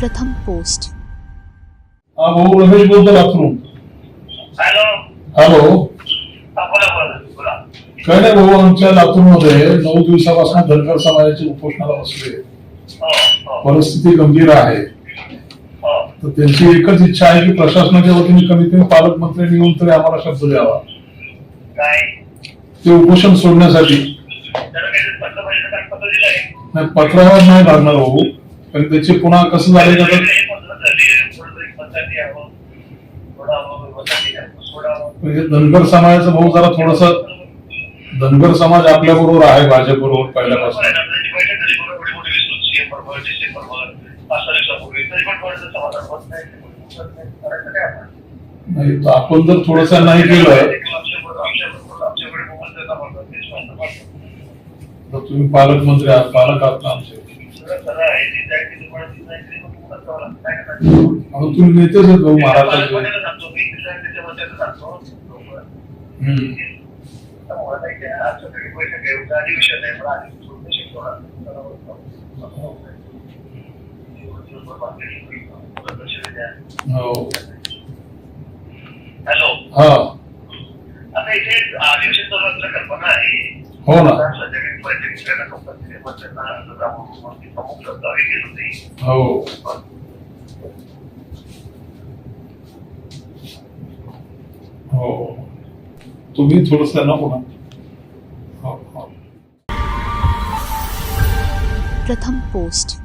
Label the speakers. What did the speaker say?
Speaker 1: प्रथम पोस्ट.
Speaker 2: हा भाऊ रमेश बोलतो लातूरून
Speaker 3: हॅलो.
Speaker 2: हॅलो.
Speaker 3: बोला बोला बोला.
Speaker 2: काय नाही भाऊ आमच्या लातूरमध्ये नऊ दिवसापासून धनगर समाजाची उपोषणाला बसले
Speaker 3: हो हो.
Speaker 2: परिस्थिती गंभीर आहे.
Speaker 3: हो.
Speaker 2: तर त्यांची एकच इच्छा आहे की प्रशासनाच्या वतीने कमीत कमी पालकमंत्र्यांनी येऊन तरी आम्हाला शब्द द्यावा. ते उपोषण सोडण्यासाठी. नाही पत्रावर नाही लागणार भाऊ. पण त्याचे पुन्हा कसं झाले म्हणजे धनगर समाजाचं भाऊ जरा थोडस धनगर समाज आपल्या बरोबर आहे भाजप बरोबर पहिल्यापासून.
Speaker 3: नाही आपण
Speaker 2: तर आपण जर थोडस नाही केलं तर तुम्ही पालकमंत्री आहात पालक आहात ना आमचे. तुम्ही नेतेच भाऊ. हो.
Speaker 3: हॅलो.
Speaker 2: हा.
Speaker 3: आता इथे अधिवेशन कल्पना आहे.
Speaker 2: हो ना.
Speaker 3: सध्या बैठक प्रमुख शब्दावली गेलो नाही
Speaker 2: हो हो. तुम्ही थोडस ना पुन्हा
Speaker 1: प्रथम पोस्ट.